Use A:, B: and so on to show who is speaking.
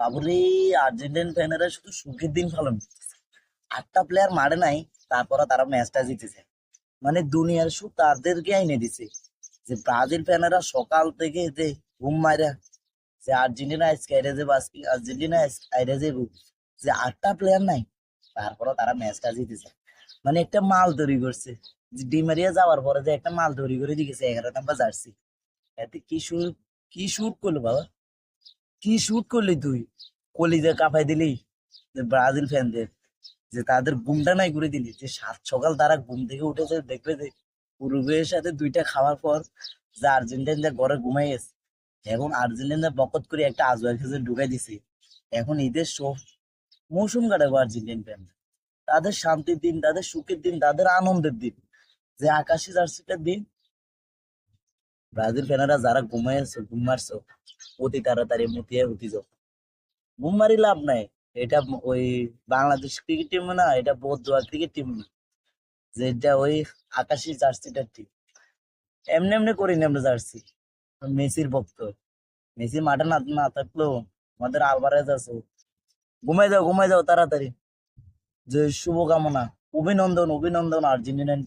A: বাবুরে আর্জেন্টিন ফ্যানেরা শুধু সুখের দিন পালন আটটা প্লেয়ার মারে নাই, তারপরে তারা ম্যাচটা জিতেছে। মানে দুনিয়ার সুখ তাদেরকে এনে দিছে যে ব্রাজিল ফ্যানেরা সকাল থেকে যে ঘুম মারা যে আর্জেন্টিনা স্কাইরে যে বাসকি আর্জেন্টিনা স্কাইরে যে যে আটটা প্লেয়ার নাই, তারপরে তারা ম্যাচটা জিতেছে। মানে একটা মাল তৈরি করছে। যে ডিমারিয়া যাওয়ার পরে যে একটা মাল তৈরি করে দিয়েছে এগারো নাম্বার জার্সি এতে কি শুট কি শুট করল বাবা? কি শুট করলি তুই? কলিজা কাঁপাই দিলি, যে ব্রাজিল ফ্যানদের, যে তাদের ঘুমটা নাই করে দিলি, যে সাত সকাল তারা ঘুম থেকে উঠেছে, দেখবে যে উরুগুয়ের সাথে দুইটা খাওয়ার পর যে আর্জেন্টিন যে ঘরে ঘুমাই গেছে। এখন আর্জেন্টিনা বকত করে একটা আজওয়ার খেজে ঢুকাই দিছে। এখন ঈদের সব মৌসুম কাটাবো আর্জেন্টিন ফ্যান তাদের শান্তির দিন, তাদের সুখের দিন, তাদের আনন্দের দিন। যে আকাশি জার্সিটার দিন ব্রাজিল ফ্যানেরা যারা ঘুমাইছো ঘুম মারছো, অতি তাড়াতাড়ি মুতিয়ে উঠি যাও ঘুম মারি লাভ নাই। এটা ওই বাংলাদেশ ক্রিকেট টিম না, এটা বদুয়া ক্রিকেট টিম না। যেটা ওই আকাশি জার্সিটার টিম এমনি এমনি করি না আমরা জার্সি। মেসির ভক্ত। মেসি মাঠে না না থাকলেও আমাদের আলভারেজ আছে। ঘুমাই যাও ঘুমাই যাও তাড়াতাড়ি। যে শুভকামনা। অভিনন্দন অভিনন্দন আর্জেন্টিনান